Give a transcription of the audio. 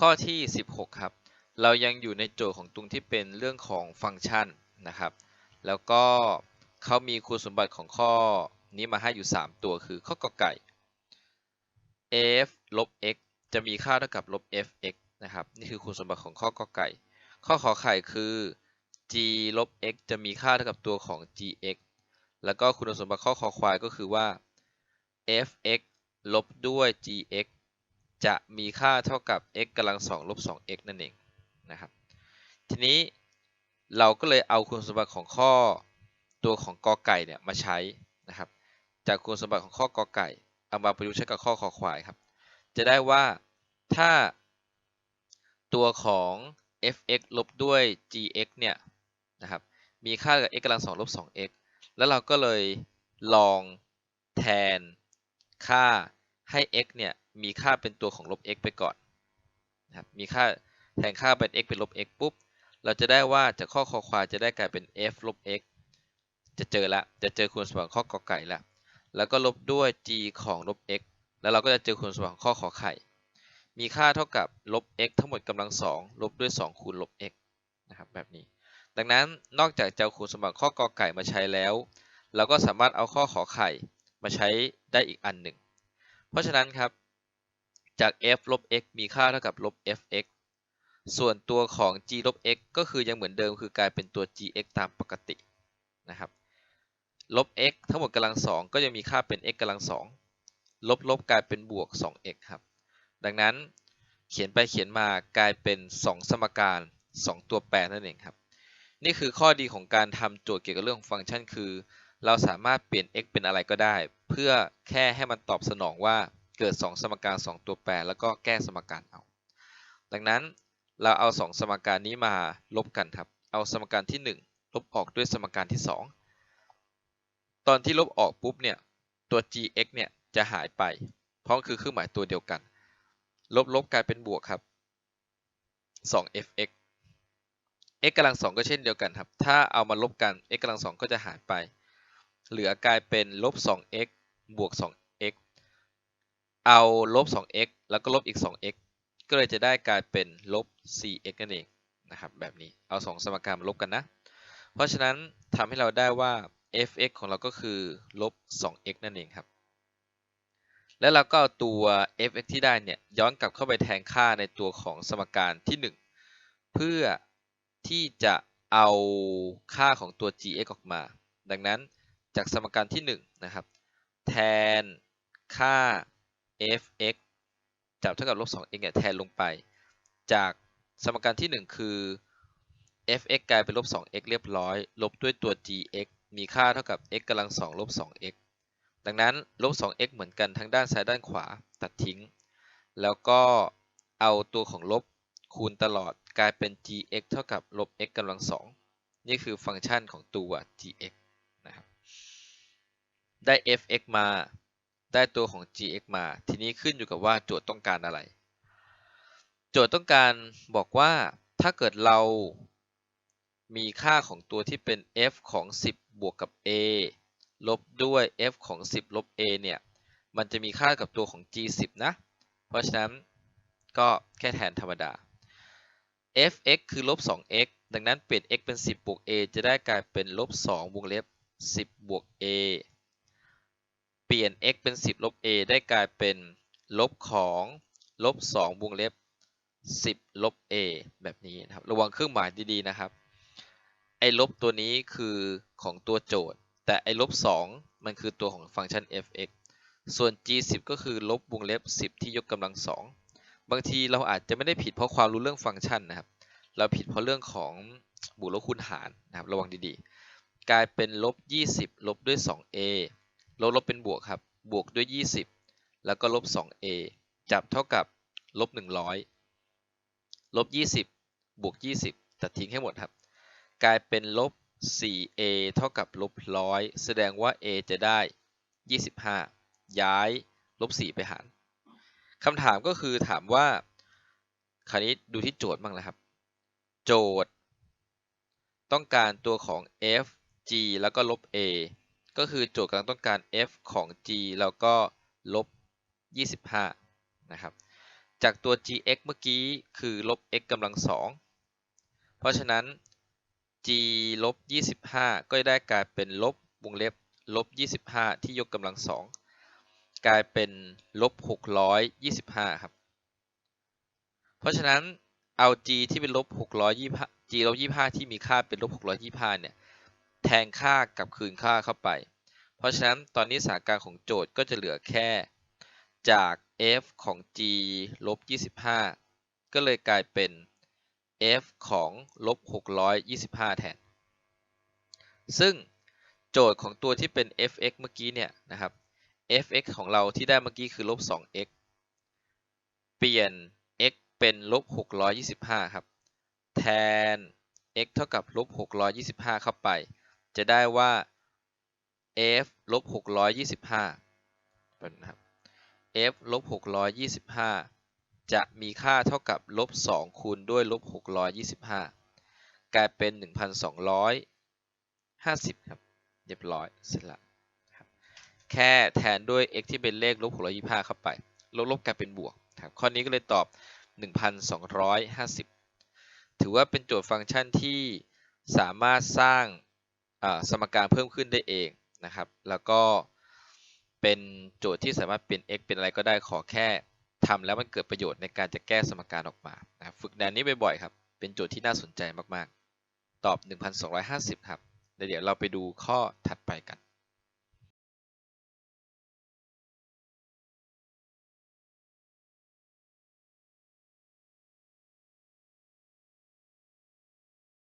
ข้อที่ 16 ครับ เรายังอยู่ในโจทย์ของตรงที่เป็นเรื่องของฟังก์ชันนะครับ แล้วก็เขามีคุณสมบัติของข้อนี้มาให้อยู่ 3 ตัวคือข้อกอไก่ f ลบ x จะมีค่าเท่ากับลบ fx นะครับ นี่คือคุณสมบัติของข้อกอไก่ ข้อขอไข่คือ g ลบ x จะมีค่าเท่ากับตัวของ gx แล้วก็คุณสมบัติข้อคอควายก็คือว่า fx ลบด้วย gx จะมีค่าเท่ากับ x กำลังสองลบ 2x นั่นเองนะครับ ทีนี้เราก็เลยเอาคุณสมบัติของข้อตัวของกอไก่เนี่ยมาใช้นะครับ จากคุณสมบัติของข้อกอไก่ เอามาประยุกต์ใช้กับข้อคอควายครับ จะได้ว่าถ้าตัวของ fx ลบด้วย gx เนี่ยนะครับ มีค่ากับ x กำลังสองลบ 2x แล้วเราก็เลยลองแทนค่าให้ x เนี่ย มีค่าเป็นตัวของลบ x ไปก่อนนะครับมีค่าแทนค่าเป็น x เป็นลบ x ปุ๊บ เราจะได้ว่าจากข้อคอควายจะได้กลายเป็น f ลบ x จะเจอละ จะเจอคุณสมบัติข้อกอไก่ละ แล้วก็ลบด้วย g ของลบ x แล้วเราก็จะเจอคุณสมบัติข้อขอไข่ มีค่าเท่ากับลบ x ทั้งหมดกำลังสองลบด้วย 2 คูณลบ x นะครับแบบนี้ ดังนั้นนอกจากจะเอาคุณสมบัติข้อกอไก่มาใช้แล้ว เราก็สามารถเอาข้อขอไข่มาใช้ได้อีกอันหนึ่ง เพราะฉะนั้นครับ จาก f ลบ x มีค่าเท่ากับลบ fx ส่วนตัวของ g ลบ x ก็คือยังเหมือนเดิมคือกลายเป็นตัว gx ตามปกตินะครับ ลบ x ทั้งหมดกำลังสองก็ยังมีค่าเป็น x กำลังสองลบลบกลายเป็นบวก 2x ครับ ดังนั้นเขียนไปเขียนมากลายเป็น 2 สมการ 2 ตัวแปรนั่นเองครับ นี่คือข้อดีของการทำโจทย์เกี่ยวกับเรื่องของฟังก์ชันคือ เราสามารถเปลี่ยน x เป็นอะไรก็ได้ เพื่อแค่ให้มันตอบสนองว่า เกิด 2 สมการ 2 ตัวแปร แล้วก็แก้สมการเอา ดังนั้นเราเอา 2 สมการนี้มาลบกันครับ เอาสมการที่ 1 ลบออกด้วยสมการที่ 2 ตอนที่ลบออกปุ๊บเนี่ยตัว gx เนี่ยจะหายไป เพราะคือเครื่องหมายตัวเดียวกัน ลบลบกลายเป็นบวกครับ 2fx x กำลังสองก็เช่นเดียวกันครับ ถ้าเอามาลบกัน x กำลังสองก็จะหายไป เหลือกลายเป็นลบ 2x บวก 2 เอาลบ 2x แล้วก็ลบอีก 2x ก็เลยจะได้กลายเป็นลบ 4x นั่นเองนะครับแบบนี้เอา 2 สมการมาลบกันนะ เพราะฉะนั้นทำให้เราได้ว่า fx ของเราก็คือลบ 2x นั่นเองครับ แล้วเราก็เอาตัว fx ที่ได้เนี่ยย้อนกลับเข้าไปแทนค่าในตัวของสมการที่ 1 เพื่อที่จะเอาค่าของตัว gx ออกมา ดังนั้นจากสมการที่ 1 นะครับ แทนค่า fx จับเท่ากับลบ 2x เนี่ยแทนลงไป จากสมการที่ 1 คือ fx กลายเป็นลบ 2x เรียบร้อย ลบด้วยตัว gx มีค่าเท่ากับ x กำลัง2ลบ 2x ดังนั้นลบ 2x เหมือนกันทั้งด้านซ้ายด้านขวาตัดทิ้ง แล้วก็เอาตัวของลบคูณตลอดกลายเป็น gx เท่ากับลบ x กำลังสองนี่คือฟังก์ชันของตัว gx นะครับ ได้ fx มา ได้ตัวของ gx มา ทีนี้ขึ้นอยู่กับว่าโจทย์ต้องการอะไร โจทย์ต้องการบอกว่าถ้าเกิดเรามีค่าของตัวที่เป็น f ของ 10 บวกกับ a ลบด้วย f ของ 10 ลบ a เนี่ย มันจะมีค่ากับตัวของ g 10นะ เพราะฉะนั้นก็แค่แทนธรรมดา fx คือลบ 2x ดังนั้นเปลี่ยน x เป็น 10 บวก a จะได้กลายเป็นลบ 2 วงเล็บ 10 บวก a ปลี่ยน x เป็น 10 ลบ a ได้กลายเป็นลบของลบ2วงเล็บ 10 ลบ a แบบนี้นะครับ ระวังเครื่องหมายดีๆนะครับ ไอ้ลบตัวนี้คือของตัวโจทย์ แต่ไอ้ลบ 2 มันคือตัวของฟังก์ชัน fx ส่วน g10 ก็คือลบวงเล็บ 10 ที่ยกกำลังสองบางทีเราอาจจะไม่ได้ผิดเพราะความรู้เรื่องฟังก์ชันนะครับ เราผิดเพราะเรื่องของบวกลบคูณหารนะครับ ระวังดีๆ กลายเป็นลบ 20 ลบด้วย 2a ลบลบเป็นบวกครับ บวกด้วย 20 แล้วก็ลบ 2a จับเท่ากับลบ 100 ลบ 20 บวก 20 ตัดทิ้งให้หมดครับ กลายเป็นลบ 4a เท่ากับลบร้อยแสดงว่า a จะได้ 25 ย้ายลบ 4 ไปหารคำถามก็คือถามว่าคราวนี้ดูที่โจทย์บ้างแล้วครับ โจทย์ ต้องการตัวของ f g แล้วก็ลบ a ก็คือโจทย์กำลังต้องการ f ของ g แล้วก็ลบ 25 นะครับ จากตัว gx เมื่อกี้คือลบ x กำลังสองเพราะฉะนั้น g ลบยี่สิบห้าก็จะได้กลายเป็นลบวงเล็บลบยี่สิบห้าที่ยกกำลังสองกลายเป็นลบหกร้อยยี่สิบห้าครับ เพราะฉะนั้นเอา g ที่เป็นลบหกร้อยยี่ห้า g ลบยี่ห้าที่มีค่าเป็นลบหกร้อยยี่ห้าเนี่ย แทนค่ากับคืนค่าเข้าไป เพราะฉะนั้นตอนนี้สถานการณ์ของโจทย์ก็จะเหลือแค่จาก f ของ g ลบยี่สิบห้าก็เลยกลายเป็น f ของลบหกร้อยยี่สิบห้าแทน ซึ่งโจทย์ของตัวที่เป็น fx เมื่อกี้เนี่ยนะครับ fx ของเราที่ได้เมื่อกี้คือลบ 2x เปลี่ยน x เป็นลบ 625 ครับ แทน x เท่ากับลบ 625 เข้าไป จะได้ว่า f ลบ625เป็นนะครับ f ลบ625 จะมีค่าเท่ากับลบ2คูณด้วยลบ625 กลายเป็น 1,250 ครับ เรียบร้อยเสร็จละแค่แทนด้วย x ที่เป็นเลขลบ625 เข้าไป ลบลบกลายเป็นบวกครับข้อนี้ก็เลยตอบ 1,250 ถือว่าเป็นโจทย์ฟังก์ชันที่สามารถสร้าง สมการเพิ่มขึ้นได้เองนะครับ แล้วก็เป็นโจทย์ที่สามารถเป็น x เป็นอะไรก็ได้ขอแค่ทำแล้วมันเกิดประโยชน์ในการจะแก้สมการออกมานะฝึกแนวนี้บ่อยๆครับ เป็นโจทย์ที่น่าสนใจมากๆ ตอบ 1,250 ครับ เดี๋ยวเราไปดูข้อถัดไปกัน